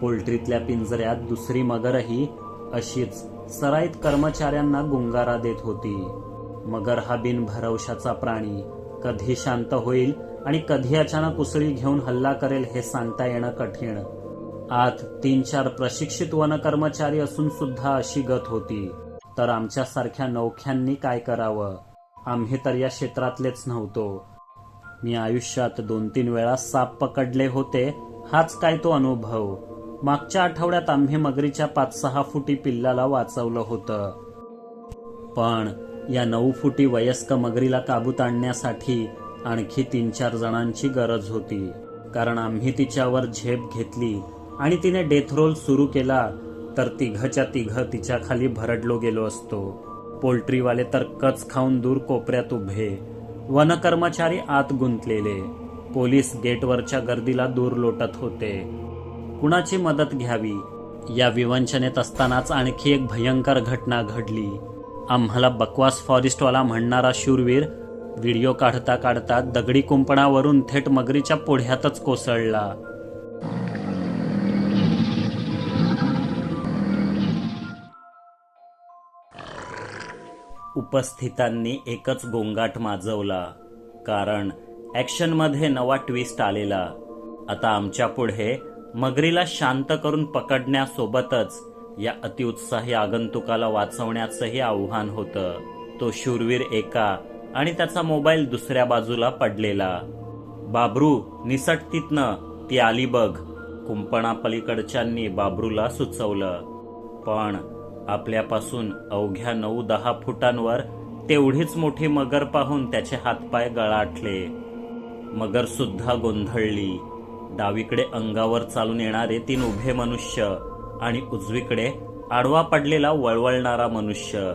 पोल्ट्रीतल्या पिंजऱ्यात दुसरी मगरही अशीच सराईत कर्मचाऱ्यांना गुंगारा देत होती. मगर हा बिनभरवशाचा प्राणी. कधी शांत होईल आणि कधी अचानक उसळी घेऊन हल्ला करेल हे सांगता येणं कठीण. आत तीन चार प्रशिक्षित वन कर्मचारी असून सुद्धा अशी गत होती. तर आमच्यासारख्या नौख्यांनी काय करावं? आम्ही तर या क्षेत्रातलेच नव्हतो. मी आयुष्यात दोन तीन वेळा साप पकडले होते हाच काय तो अनुभव? मागच्या आठवड्यात आम्ही मगरीच्या पाच सहा फुटी पिल्लाला वाचवलं होतं. पण या नऊ फुटी वयस्क मगरीला काबूत आणण्यासाठी आणखी तीन चार जणांची गरज होती. कारण आम्ही तिच्यावर झेप घेतली आणि तिने डेथ रोल सुरू केला तर तिघच्या तिघ तिच्या खाली भरडलो गेलो असतो. पोल्ट्रीवाले तर कच खाऊन दूर कोपऱ्यात उभे. वनकर्मचारी आत गुंतलेले. पोलीस गेटवरच्या गर्दीला दूर लोटत होते. कुणाची मदत घ्यावी? या विवंचनेत असतानाच आणखी एक भयंकर घटना घडली. आम्हाला बकवास फॉरेस्टवाला म्हणणारा शूरवीर व्हिडिओ काढता काढता दगडी कुंपणावरून थेट मगरीच्या पुढ्यातच कोसळला. उपस्थितांनी एकच गोंगाट माजवला. कारण ॲक्शनमध्ये नवा ट्विस्ट आलेला. आता आमच्या पुढे मगरीला शांत करून पकडण्यासोबतच या अतिउत्साही आगंतुकाला वाचवण्याचंही आव्हान होतं. तो शूरवीर एका आणि त्याचा मोबाईल दुसऱ्या बाजूला पडलेला. बाबरू निसटतीतनं ती आली बघ. कुंपणापलीकडच्यांनी बाबरूला सुचवलं. पण आपल्यापासून अवघ्या नऊ दहा फुटांवर तेवढीच मोठी मगर पाहून त्याचे हातपाय गळाटले. मगर सुद्धा गोंधळली. डावीकडे अंगावर चालून येणारे तीन उभे मनुष्य आणि उजवीकडे आडवा पडलेला वळवळणारा मनुष्य.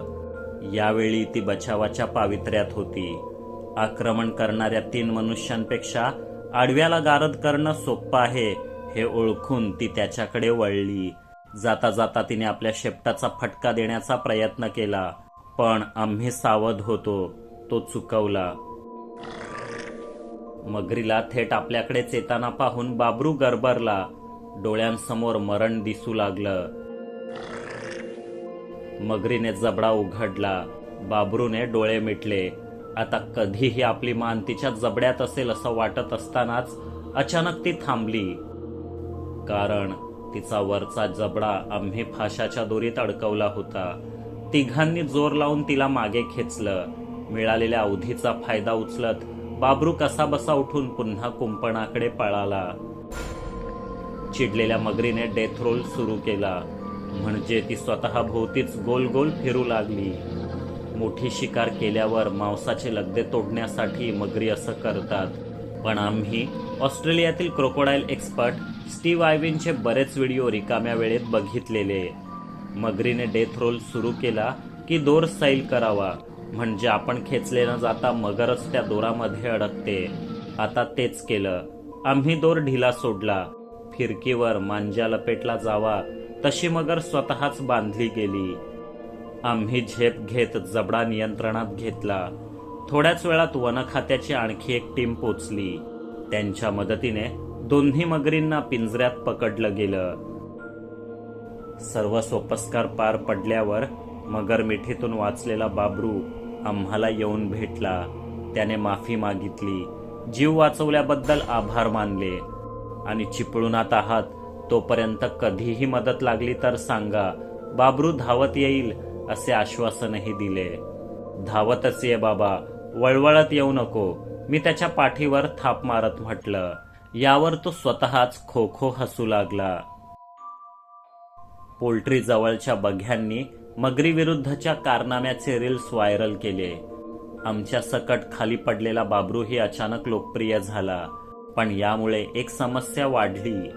यावेळी ती बचावाच्या पावित्र्यात होती. आक्रमण करणाऱ्या तीन मनुष्यांपेक्षा आडव्याला गारद करणं सोपं आहे हे ओळखून ती त्याच्याकडे वळली. जाता जाता तिने आपल्या शेपटाचा फटका देण्याचा प्रयत्न केला पण आम्ही सावध होतो तो चुकवला. मगरीला थेट आपल्याकडे चेताना पाहून बाबरू गरबरला डोळ्यांसमोर मरण दिसू लागलं. मगरीने जबडा उघडला. बाबरूने डोळे मिटले. आता कधीही आपली मान तिच्या जबड्यात असेल असं वाटत असतानाच अचानक ती थांबली. कारण तिचा वरचा जबडा आम्ही फाशाच्या दोरीत अडकवला होता. तिघांनी जोर लावून तिला मागे खेचलं. मिळालेल्या अवधीचा फायदा उचलत बाबरू कसा बसा उठून पुन्हा कुंपणाकडे पळाला. चिडलेल्या मगरीने डेथ रोल सुरू केला. म्हणजे ती स्वतः भोवतीच गोल गोल फिरू लागली. मोठी शिकार केल्यावर मांसाचे लगदे तोडण्यासाठी मगरी असं करतात. पण आम्ही ऑस्ट्रेलियातील क्रोकोडाईल एक्सपर्ट स्टीव्ह आयविनचे बरेच व्हिडिओ रिकाम्या वेळेत बघितलेले. मगरीने डेथ रोल सुरू केला की दोर सैल करावा. म्हणजे आपण खेचले न जाता मगरच त्या दोरामध्ये अडकते. आता तेच केलं. आम्ही दोर ढिला सोडला. फिरकीवर मांजा लपेटला जावा तशी मगर स्वतःच बांधली गेली. आम्ही झेप घेत जबडा नियंत्रणात घेतला. थोड्याच वेळात वन खात्याची आणखी एक टीम पोचली. त्यांच्या मदतीने दोन्ही मगरींना पिंजऱ्यात पकडलं गेलं. सर्व सोपस्कार पार पडल्यावर मगर मिठीतून वाचलेला बाबरू आम्हाला येऊन भेटला. त्याने माफी मागितली. जीव वाचवल्याबद्दल आभार मानले. आणि चिपळूणात आहात. तोपर्यंत कधीही मदत लागली तर सांगा बाबरू धावत येईल असे आश्वासनही दिले. धावतच ये बाबा वळवळत येऊ नको. मी त्याच्या पाठीवर थाप मारत म्हटलं. यावर तो स्वतःच खो खो हसू लागला. पोल्ट्री जवळच्या बघ्यांनी मगरी विरुद्धच्या कारनाम्याचे रील्स व्हायरल केले. आमच्या सकट खाली पडलेला बाबरूही अचानक लोकप्रिय झाला. पण यामुळे एक समस्या वाढली.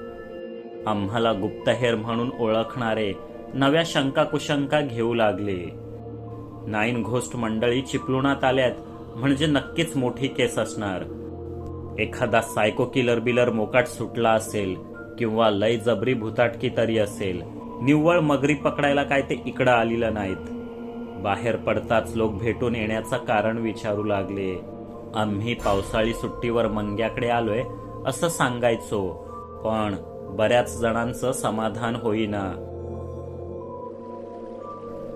आम्हाला गुप्तहेर म्हणून ओळखणारे नव्या शंका कुशंका घेऊ लागले. नाईन घोस्ट मंडळी चिपळुणात आल्यात म्हणजे नक्कीच मोठी केस असणार. एखादा सायको किलर बिलर मोकाट सुटला असेल किंवा लय जबरी भुताटकी तरी असेल निव्वळ मगरी पकडायला काय ते इकडं आलेलं नाहीत. बाहेर पडताच लोक भेटून येण्याचं कारण विचारू लागले. आम्ही पावसाळी सुट्टीवर मंग्याकडे आलोय असं सांगायचो. पण बऱ्याच जणांचं समाधान होईना.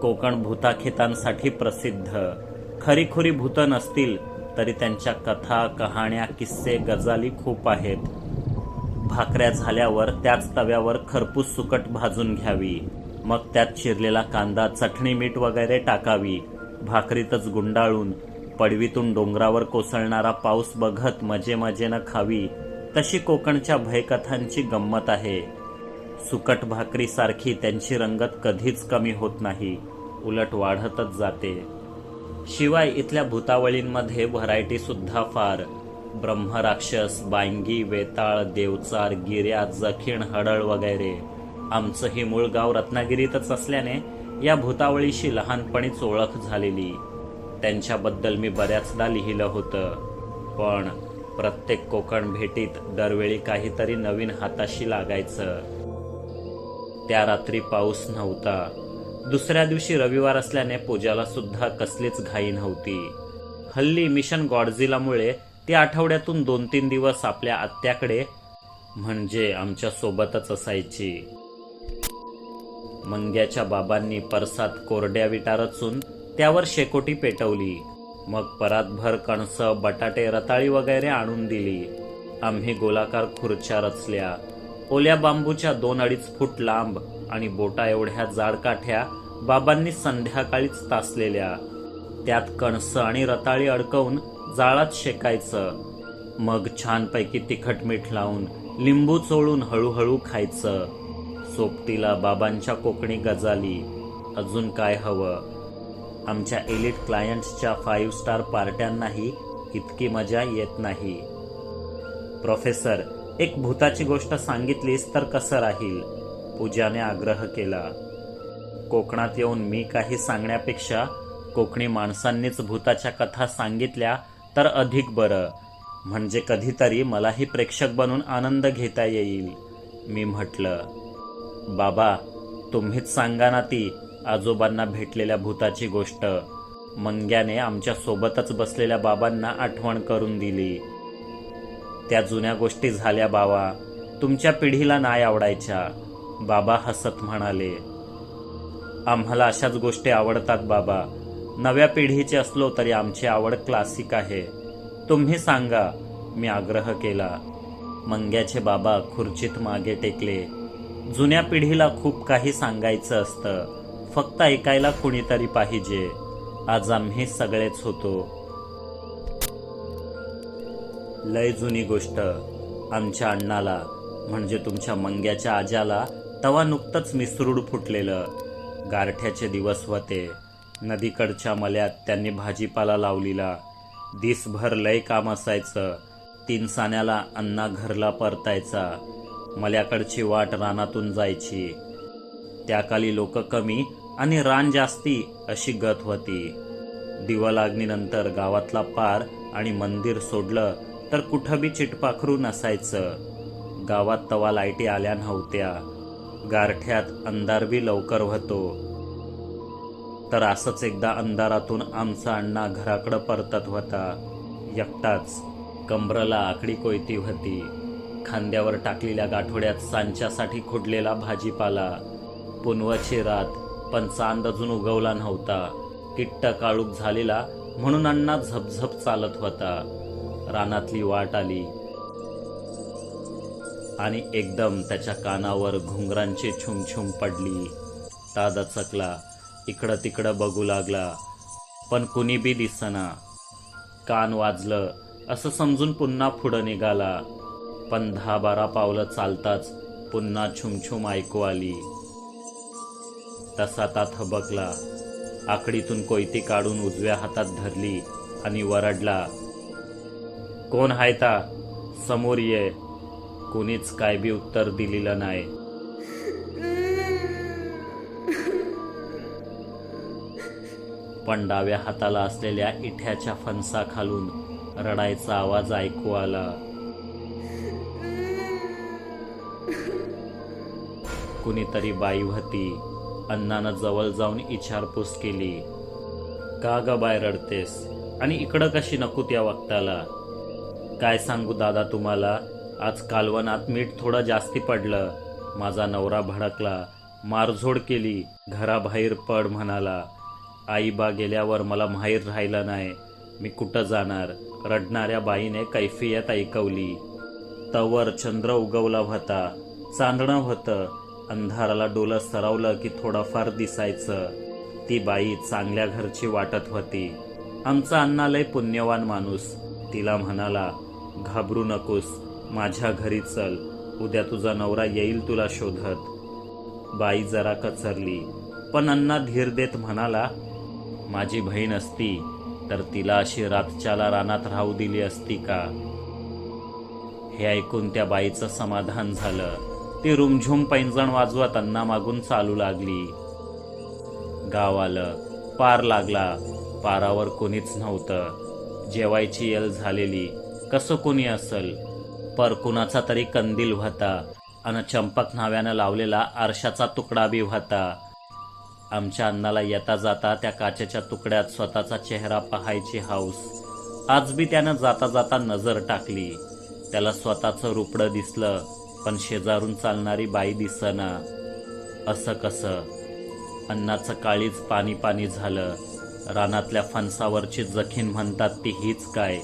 कोकण भूताखेतांसाठी प्रसिद्ध. खरीखुरी भूत नसतील तरी त्यांच्या कथा कहाण्या किस्से गजाली खूप आहेत. भाकऱ्या झाल्यावर त्याच तव्यावर खरपूस सुकट भाजून घ्यावी. मग त्यात चिरलेला कांदा चटणी मीठ वगैरे टाकावी. भाकरीतच गुंडाळून पडवीतून डोंगरावर कोसळणारा पाऊस बघत मजे मजेनं खावी तशी कोकणच्या भयकथांची गंमत आहे. सुकट भाकरीसारखी त्यांची रंगत कधीच कमी होत नाही उलट वाढतच जाते. शिवाय इथल्या भूतावळींमध्ये व्हरायटी सुद्धा फार. ब्रह्मराक्षस बांगी वेताळ देवचार गिर्या जखीण हडळ वगैरे. आमचं हे मूळ गाव रत्नागिरीतच असल्याने या भूतावळीशी लहानपणीच ओळख झालेली. त्यांच्याबद्दल मी बऱ्याचदा लिहिलं होतं. पण प्रत्येक कोकण भेटीत दरवेळी काहीतरी नवीन हाताशी लागायचं. त्या रात्री पाऊस नव्हता. दुसऱ्या दिवशी रविवार असल्याने पूजाला सुद्धा कसलीच घाई नव्हती. हल्ली मिशन गॉडझिलामुळे ती आठवड्यातून दोन तीन दिवस आपल्या आत्याकडे म्हणजे आमच्या सोबतच असायची. मंग्याच्या बाबांनी परसात कोरड्या विटा रचून त्यावर शेकोटी पेटवली. मग परातभर कणस बटाटे रताळी वगैरे आणून दिली. आम्ही गोलाकार खुर्च्या रचल्या. ओल्या बांबूच्या दोन अडीच फूट लांब आणि बोटा एवढ्या जाड काठ्या बाबांनी संध्याकाळीच तासलेल्या. त्यात कणस आणि रताळी अडकवून जाळात शेकायचं. मग छानपैकी तिखट मीठ लावून लिंबू चोळून हळूहळू खायचं. सोबतीला बाबांच्या कोकणी गजाली. अजून काय हवं? आमच्या एलिट क्लायंट्सच्या फाईव्ह स्टार पार्ट्यांनाही इतकी मजा येत नाही. प्रोफेसर एक भूताची गोष्ट सांगितलीस तर कसं राहील? पूजाने आग्रह केला. कोकणात येऊन मी काही सांगण्यापेक्षा कोकणी माणसांनीच भूताच्या कथा सांगितल्या तर अधिक बरं. म्हणजे कधीतरी मलाही प्रेक्षक बनून आनंद घेता येईल मी म्हटलं. बाबा तुम्हीच सांगा ना ती आजोबांना भेटलेल्या भूताची गोष्ट. मंग्याने आमच्या सोबतच बसलेल्या बाबांना आठवण करून दिली. त्या जुन्या गोष्टी झाल्या बाबा. तुमच्या पिढीला नाही आवडायच्या बाबा हसत म्हणाले. आम्हाला अशाच गोष्टी आवडतात बाबा. नव्या पिढीचे असलो तरी आमची आवड क्लासिक आहे. तुम्ही सांगा मी आग्रह केला. मंग्याचे बाबा खुर्चीत मागे टेकले. जुन्या पिढीला खूप काही सांगायचं असतं. फक्त ऐकायला कुणीतरी पाहिजे. आज आम्ही सगळेच होतो. लय जुनी गोष्ट. आमच्या अण्णाला म्हणजे तुमच्या मंग्याच्या आज्याला तवा नुकतंच मिसरूड फुटलेलं. गारठ्याचे दिवस होते. नदीकडच्या मल्यात त्यांनी भाजीपाला लावलेला. दिसभर लय काम असायचं. तीन साण्याला अण्णा घरला परतायचा. मल्याकडची वाट रानातून जायची. त्याकाली लोक कमी आणि रान जास्ती अशी गत होती. दिवा लागणीनंतर गावातला पार आणि मंदिर सोडलं तर कुठं बी चिटपाखरू नसायचं. गावात तवा लाईटी आल्या नव्हत्या. गारठ्यात अंधार बी लवकर होतो. तर असंच एकदा अंधारातून आमचा अण्णा घराकडं परतत होता. एकटाच कंबरला आकडी कोयती होती. खांद्यावर टाकलेल्या गाठोड्यात सांच्यासाठी खुडलेला भाजीपाला. पुनवाची रात पण चांद अजून उगवला नव्हता. किट्ट काळूक झालेला म्हणून अण्णा झपझप चालत होता. रानातली वाट आली. आणि एकदम त्याच्या कानावर घुंगरांची छुमछुम पडली. दादा चकला. इकडं तिकडं बघू लागला. पण कुणी बी दिसना. कान वाजलं. असं समजून पुन्हा पुढं निघाला. पण दहा बारा पावलं चालताच पुन्हा छुमछुम ऐकू आली. तसा ता थबकला आकडीतून कोयती काढून उजव्या हातात धरली आणि वरडला कोण हायता समोर ये. कोणीच काय बी उत्तर दिलेलं नाही पण डाव्या हाताला असलेल्या इठ्याच्या फणसा खालून रडायचा आवाज ऐकू आला. कुणीतरी बाई होती अण्णानं जवळ जाऊन इचारपूस केली. का ग बाय रडतेस? आणि इकडं कशी नको त्या वक्ताला? काय सांगू दादा तुम्हाला? आज कालवनात मीठ थोडं जास्ती पडलं. माझा नवरा भडकला. मारझोड केली. घराबाहेर पड म्हणाला. आईबा गेल्यावर मला माहीर राहिलं नाही. मी कुठं जाणार? रडणाऱ्या बाईने कैफियत ऐकवली. तवर चंद्र उगवला होता. चांदणं होतं. अंधाराला डोलं सरवलं की थोडंफार दिसायचं. ती बाई चांगल्या घरची वाटत होती. आमचा अण्णा लय पुण्यवान माणूस तिला म्हणाला. घाबरू नकोस माझ्या घरी चल उद्या तुझा नवरा येईल तुला शोधत. बाई जरा कचरली. पण अण्णा धीर देत म्हणाला माझी बहीण असती तर तिला अशी रातच्याला रानात राहू दिली असती का? हे ऐकून त्या बाईचं समाधान झालं. ती रुमझुम पैंजण वाजवत अण्णा मागून चालू लागली. गाव आलं पार लागला. पारावर कोणीच नव्हतं. जेवायची यल झालेली. कसं कोणी असल? पर कुणाचा तरी कंदील व्हता. आणि चंपक नाव्यानं लावलेला आरशाचा तुकडा बी व्हता. आमच्या अन्नाला येता जाता त्या काचेच्या तुकड्यात स्वतःचा चेहरा पाहायची हाऊस. आज बी त्यानं जाता जाता नजर टाकली. त्याला स्वतःचं रुपडं दिसलं. पण शेजारून चालणारी बाई दिसना. असं कसं? अन्नाचं काळीच पाणी पाणी झालं. रानातल्या फणसावरची जखीन म्हणतात ती हीच काय?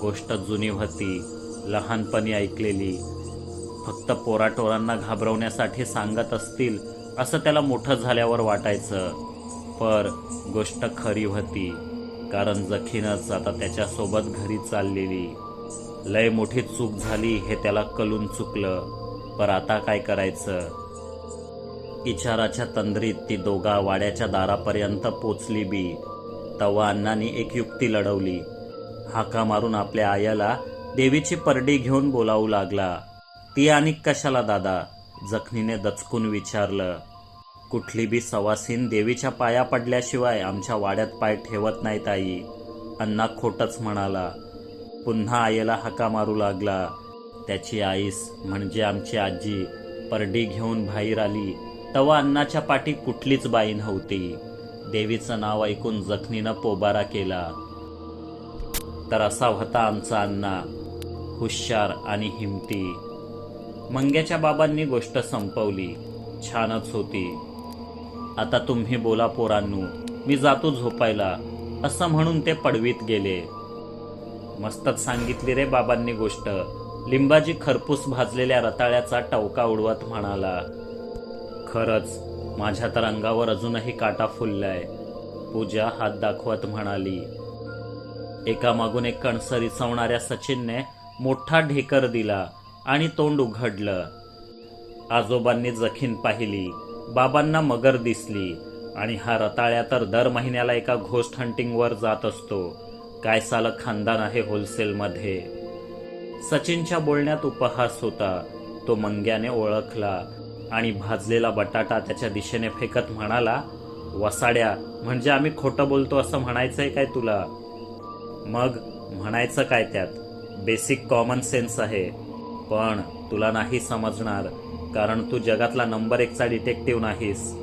गोष्ट जुनी होती लहानपणी ऐकलेली. फक्त पोराटोरांना घाबरवण्यासाठी सांगत असतील असं त्याला मोठं झाल्यावर वाटायचं. पर गोष्ट खरी होती कारण जखीनच आता त्याच्यासोबत घरी चाललेली. लय मोठी चूक झाली हे त्याला कलून चुकलं. पर आता काय करायचं? इचाराच्या तंद्रीत ती दोघा वाड्याच्या दारापर्यंत पोचली बी. तवा अण्णांनी एक युक्ती लढवली. हाका मारून आपल्या आयाला देवीची परडी घेऊन बोलावू लागला. ती आणि कशाला दादा? जखनीने दचकून विचारलं. कुठली बी सवासीन देवीच्या पाया पडल्याशिवाय आमच्या वाड्यात पाय ठेवत नाहीत आई. अण्णा खोटच म्हणाला. पुन्हा आईला हाका मारू लागला. त्याची आईस म्हणजे आमची आजी परडी घेऊन बाहेर आली. तवा अण्णाच्या पाठी कुठलीच बाई नव्हती. देवीचं नाव ऐकून जखनीनं पोबारा केला. तर असा होता आमचा अण्णा हुशार आणि हिमती. मंग्याच्या बाबांनी गोष्ट संपवली. छानच होती. आता तुम्ही बोला पोरांनू मी जातो झोपायला. असं म्हणून ते पडवीत गेले. मस्तच सांगितली रे बाबांनी गोष्ट. लिंबाजी खरपूस भाजलेल्या रताळ्याचा टवका उडवत म्हणाला खरंच माझ्या तर अंगावर अजूनही काटा फुललाय पूजा हात दाखवत म्हणाली. एकामागून एक कणसर रिसवणाऱ्या सचिनने मोठा ढेकर दिला आणि तोंड उघडलं. आजोबांनी जखीन पाहिली बाबांना मगर दिसली आणि हा रताळ्या तर दर महिन्याला एका घोस्ट हंटिंगवर जात असतो. काय साल खानदान आहे होलसेलमध्ये? सचिनच्या बोलण्यात उपहास होता. तो मंग्याने ओळखला आणि भाजलेला बटाटा त्याच्या दिशेने फेकत म्हणाला वसाड्या म्हणजे आम्ही खोटं बोलतो असं म्हणायचंय काय तुला? मग म्हणायचं काय त्यात? बेसिक कॉमन सेन्स आहे. पण तुला नाही समजणार कारण तू जगातला नंबर एकचा डिटेक्टिव्ह नाहीस.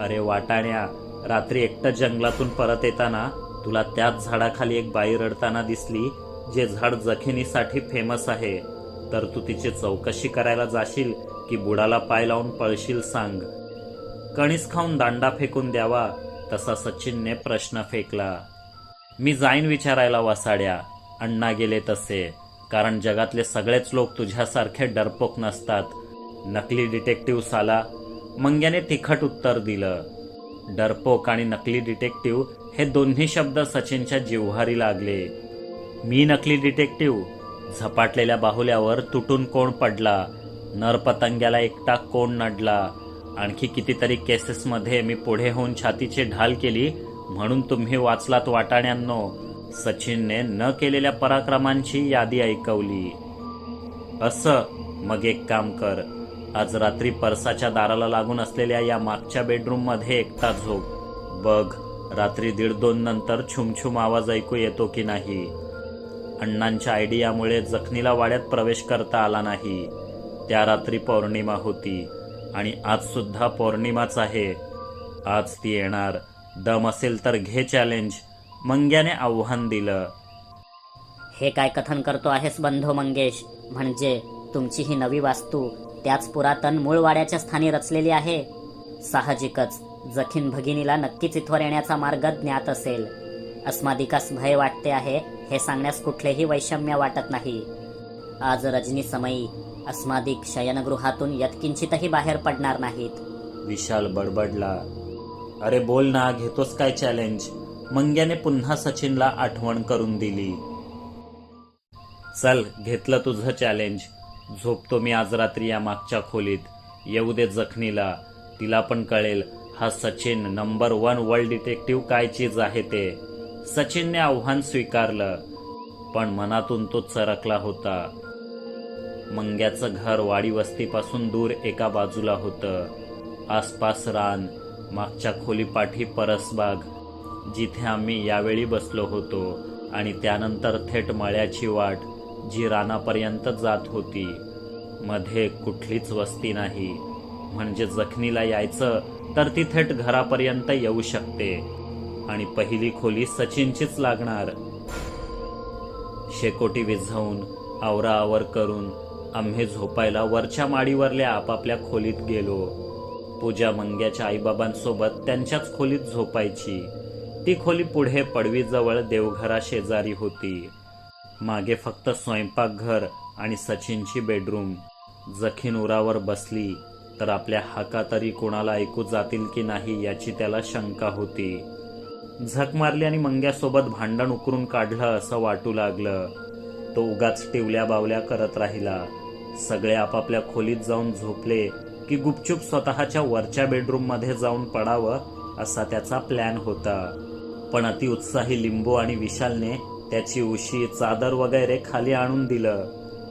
अरे वाटाण्या रात्री एकटं जंगलातून परत येताना तुला त्याच झाडाखाली एक बाई रडताना दिसली जे झाड जखिनीसाठी फेमस आहे. तर तू तिची चौकशी करायला जाशील की बुडाला पाय लावून पळशील सांग. कणीस खाऊन दांडा फेकून द्यावा तसा सचिनने प्रश्न फेकला. मी जाईन विचारायला वसाड्या अण्णा गेले तसे. कारण जगातले सगळेच लोक तुझ्यासारखे डरपोक नसतात. नकली डिटेक्टिव्ह साला मंग्याने तिखट उत्तर दिलं. डरपोक आणि नकली डिटेक्टिव्ह हे दोन्ही शब्द सचिनच्या जिव्हारी लागले. मी नकली डिटेक्टिव्ह. झपाटलेल्या बाहुल्यावर तुटून कोण पडला? नरपतंग्याला एकटा कोण नडला? आणखी कितीतरी केसेसमध्ये मी पुढे होऊन छातीची ढाल केली म्हणून तुम्ही वाचलात वाटाण्यांनो. सचिनने न केलेल्या पराक्रमांची यादी ऐकवली. असं मग एक काम कर. आज रात्री परसाच्या दाराला लागून असलेल्या या मागच्या बेडरूममध्ये एकटा झोप. बघ. रात्री दीड दोन नंतर छुमछुम आवाज ऐकू येतो की नाही. अण्णांच्या आयडियामुळे जखनीला वाड्यात प्रवेश करता आला नाही. त्या रात्री पौर्णिमा होती आणि आज सुद्धा पौर्णिमाच आहे. आज ती येणार. दम असेल तर घे चॅलेंज मंग्याने आव्हान दिलं. हे काय कथन करतो आहेस बंधो मंगेश? म्हणजे तुमची ही नवी वास्तू त्याच पुरातन मूळ वाड्याच्या स्थानी रचलेली आहे? साहजिकच. जखीन भगिनीला नक्कीच इथवर येण्याचा मार्ग ज्ञात असेल. अस्मादिकास भय वाटते आहे हे सांगण्यास कुठलेही वैषम्य वाटत नाही. आज रजनी समयी अस्मादिक शयनगृहातून यत्किंचितही बाहेर पडणार नाहीत. विशाल बडबडला. अरे बोल ना घेतोस काय चॅलेंज मंग्याने पुन्हा सचिनला आठवण करून दिली. चल घेतलं तुझं चॅलेंज झोपतो मी आज रात्री या मागच्या खोलीत. येऊ दे जखनीला. तिला पण कळेल. हा Sachin number one world detective काय चीज आहे ते. सचिनने आव्हान स्वीकारलं पण मनातून तो चरकला होता. मंग्याचं घर वाडी वस्तीपासून दूर एका बाजूला होतं. आसपास रान मागच्या खोलीपाठी परसबाग जिथे आम्ही यावेळी बसलो होतो आणि त्यानंतर थेट मळ्याची वाट जी रानापर्यंत जात होती. मध्ये कुठलीच वस्ती नाही. म्हणजे जखनीला यायचं तर ती थेट घरापर्यंत येऊ शकते. आणि पहिली खोली सचिनचीच लागणार. शेकोटी विझवून आवराआवर करून आम्ही झोपायला वरच्या माडीवरल्या आपापल्या खोलीत गेलो. पूजा मंग्याच्या आईबाबांसोबत त्यांच्याच खोलीत झोपायची. ती खोली पुढे पडवीजवळ देवघरा शेजारी होती. मागे फक्त स्वयंपाकघर आणि सचिनची बेडरूम. जखीन उरावर बसली. तर आपल्या हाका तरी कोणाला ऐकू जातील की नाही याची त्याला शंका होती. झक मारली आणि मंग्यासोबत भांडण उकरून काढलं असं वाटू लागलं. तो उगाच टिवल्या बावल्या करत राहिला. सगळे आपापल्या खोलीत जाऊन झोपले की गुपचूप स्वतःच्या वरच्या बेडरूममध्ये जाऊन पडावं असा त्याचा प्लॅन होता. पण अतिउत्साही लिंबू आणि विशालने त्याची उशी चादर वगैरे खाली आणून दिलं.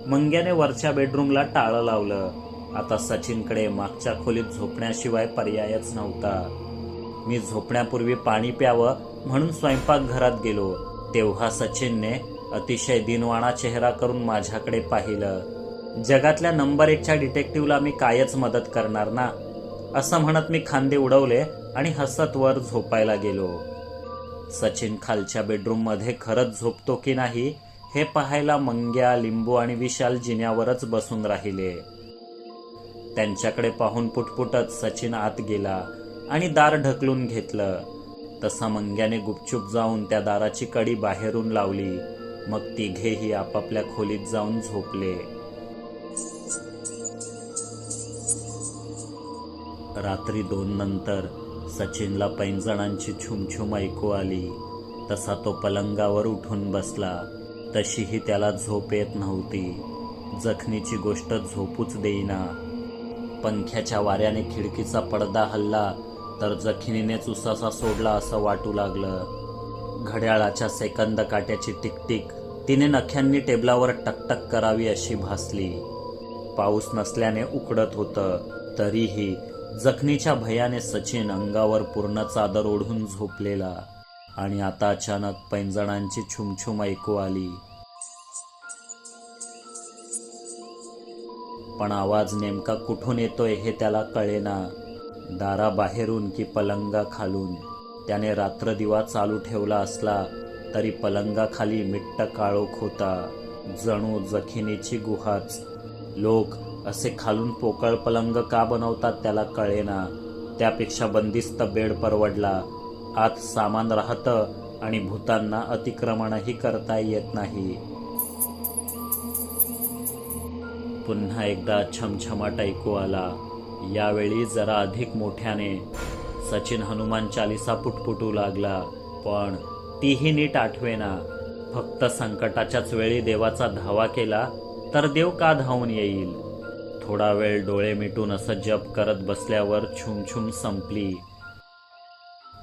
मंग्याने वरच्या बेडरूमला टाळं लावलं. आता सचिनकडे मागच्या खोलीत झोपण्याशिवाय पर्यायच नव्हता. मी झोपण्यापूर्वी पाणी प्यावं म्हणून स्वयंपाकघरात गेलो. तेव्हा सचिनने अतिशय दिनवाणा चेहरा करून माझ्याकडे पाहिलं. जगातल्या नंबर एकच्या डिटेक्टिव्हला मी कायच मदत करणार ना? असं म्हणत मी खांदे उडवले आणि हसत वर झोपायला गेलो. सचिन खालच्या बेडरूममध्ये खरंच झोपतो की नाही हे पाहायला मंग्या लिंबू आणि विशाल जिन्यावरच बसून राहिले. त्यांच्याकडे पाहून पुटपुटत सचिन आत गेला आणि दार ढकलून घेतलं. तसा मंग्याने गुपचूप जाऊन त्या दाराची कडी बाहेरून लावली. मग तिघेही आपापल्या खोलीत जाऊन झोपले. रात्री दोन नंतर सचिनला पैंजणांची छुमछुम ऐकू आली. तसा तो पलंगावर उठून बसला. तशीही त्याला झोप येत नव्हती. जखनीची गोष्ट झोपूच देईना. पंख्याच्या वाऱ्याने खिडकीचा पडदा हल्ला तर जखिनीनेच उसासा सोडला असं वाटू लागलं. घड्याळाच्या सेकंद काट्याची टिकटिक तिने नख्यांनी टेबलावर टकटक करावी अशी भासली. पाऊस नसल्याने उकडत होतं तरीही जखनीच्या भयाने सचिन अंगावर पूर्ण चादर ओढून झोपलेला आणि आता अचानक पैंजणांची छुमछुम ऐकू आली. पण आवाज नेमका कुठून येतोय हे त्याला कळेना. दाराबाहेरून की पलंगा खालून. त्याने रात्र दिवा चालू ठेवला असला तरी पलंगाखाली मिट्ट काळोख होता. जणू जखिनीची गुहाच. लोक असे खालून पोकळ पलंग का बनवतात त्याला कळेना. त्यापेक्षा बंदिस्त बेड परवडला. आत सामान राहतं आणि भूतांना अतिक्रमणही करता येत नाही. पुन्हा एकदा छमछमाट ऐकू आला. यावेळी जरा अधिक मोठ्याने. सचिन हनुमान चालिसा पुटपुटू लागला पण तीही नीट आठवेना. फक्त संकटाच्याच वेळी देवाचा धावा केला तर देव का धावून येईल? थोडा वेळ डोळे मिटून असं जप करत बसल्यावर छुमछुम संपली.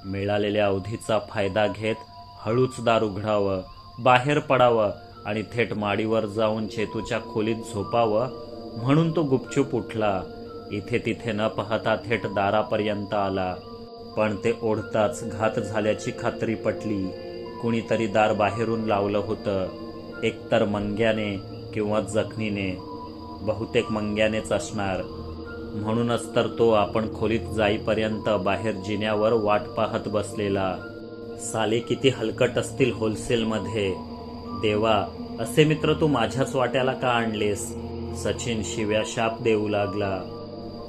मिळालेल्या अवधीचा फायदा घेत हळूच दार उघडावं बाहेर पडावं आणि थेट माडीवर जाऊन चेतूच्या खोलीत झोपावं म्हणून तो गुपचूप उठला. इथे तिथे न पाहता थेट दारापर्यंत आला. पण ते ओढताच घात झाल्याची खात्री पटली. कुणीतरी दार बाहेरून लावलं होतं. एकतर मंग्याने किंवा जखनीने. बहुतेक मंग्यानेच असणार. म्हणूनच तर तो आपण खोलीत जाईपर्यंत बाहेर जिन्यावर वाट पाहत बसलेला. साले किती हलकट असतील होलसेलमध्ये. देवा असे मित्र तू माझ्याच वाट्याला का आणलेस? सचिन शिव्या शाप देऊ लागला.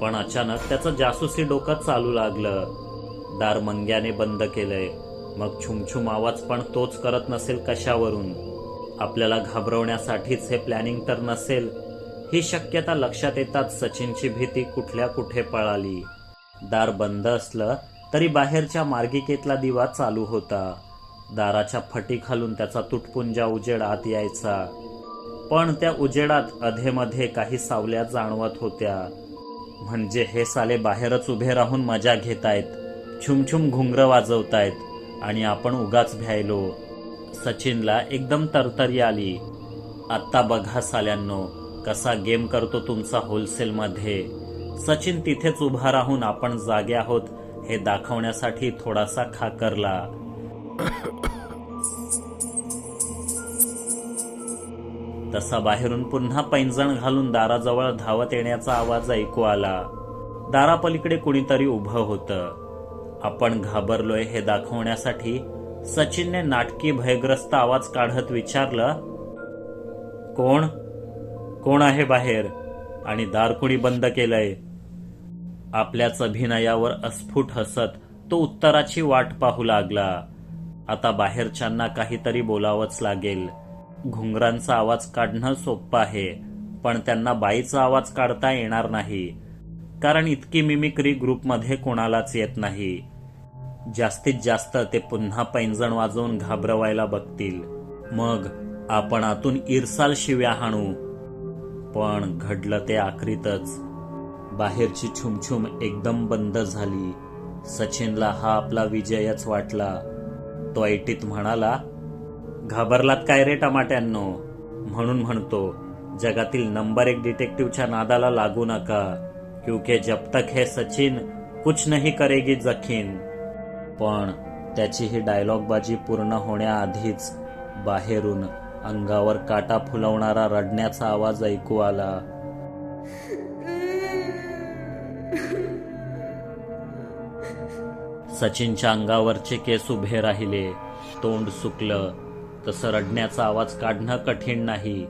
पण अचानक त्याचं जासूसी डोकं चालू लागलं. दार मंग्याने बंद केलंय. मग छुमछुम आवाज पण तोच करत नसेल कशावरून? आपल्याला घाबरवण्यासाठीच हे प्लॅनिंग तर नसेल. ही शक्यता लक्षात येताच सचिनची भीती कुठल्या कुठे पळाली. दार बंद असलं तरी बाहेरच्या मार्गिकेतला दिवा चालू होता. दाराच्या फटी खालून त्याचा तुटपुंजा उजेड आत यायचा. पण त्या उजेडात अधेमध्ये काही सावल्या जाणवत होत्या. म्हणजे हे साले बाहेरच उभे राहून मजा घेतायत छुमछुम घुंगर वाजवतायत आणि आपण उगाच भ्यायलो. सचिनला एकदम तरतरी आली. आत्ता बघा साल्यांनो कसा गेम करतो तुमचा होलसेलमध्ये. सचिन तिथेच उभा राहून आपण जागे आहोत हे दाखवण्यासाठी थोडासा खाकरला. तसा बाहेरून पुन्हा पैंजण घालून दाराजवळ धावत येण्याचा आवाज ऐकू आला. दारापलीकडे कुणीतरी उभं होतं. आपण घाबरलोय हे दाखवण्यासाठी सचिनने नाटकी भयग्रस्त आवाज काढत विचारलं कोण? कोण आहे बाहेर? आणि दार कुणी बंद केलंय? आपल्याच अभिनयावर अस्फुट हसत तो उत्तराची वाट पाहू लागला. आता बाहेरच्यांना काहीतरी बोलावंच लागेल. घुंगरांचा आवाज काढणं सोपं आहे पण त्यांना बाईचा आवाज काढता येणार नाही. कारण इतकी मिमिक्री ग्रुपमध्ये कोणालाच येत नाही. जास्तीत जास्त ते पुन्हा पैंजण वाजवून घाबरवायला बघतील. मग आपण आतून इरसाल शिव्या हाणू. पण घडलं ते आखरीतच. बाहेरची छुमछुम एकदम बंद झाली. सचिनला हा आपला विजयच वाटला. तो ऐटीत म्हणाला घाबरलात काय रे टमाट्यांनो? म्हणून म्हणतो जगातील नंबर एक डिटेक्टिव्हच्या नादाला लागू नका. क्युके जब तक हे सचिन कुछ नाही करेगी जखीन. पण त्याची ही डायलॉगबाजी पूर्ण होण्याआधीच बाहेरून अंगावर काटा फुलवणारा रडण्याचा आवाज ऐकू आला. सचिनच्या अंगावरचे केस उभे राहिले. तोंड सुकलं. तसं रडण्याचा आवाज काढणं कठीण नाही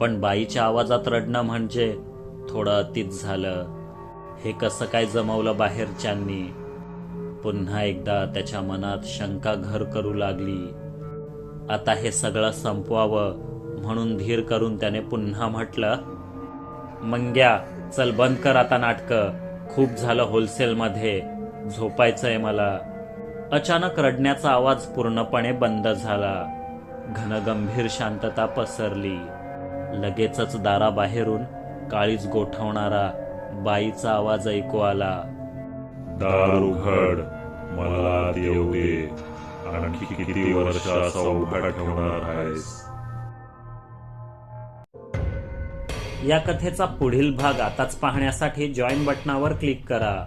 पण बाईच्या आवाजात रडणं म्हणजे थोडं अतीत झालं. हे कसं काय जमवलं बाहेरच्यांनी? पुन्हा एकदा त्याच्या मनात शंका घर करू लागली. आता हे सगळं संपवावं म्हणून धीर करून त्याने पुन्हा म्हटलं मंग्या चल बंद कर आता नाटकं. खूप झालं होलसेलमध्ये. झोपायचंय मला. अचानक रडण्याचा आवाज पूर्णपणे बंद झाला. घनगंभीर शांतता पसरली. लगेचच दाराबाहेरून काळीच गोठवणारा बाईचा आवाज ऐकू आला. दार उघड मला आत येऊ दे. आणखी किती वर्ष असा उभा ठेवणार आहेस? या कथेचा पुढील भाग आताच पाहण्यासाठी जॉईन बटनावर क्लिक करा.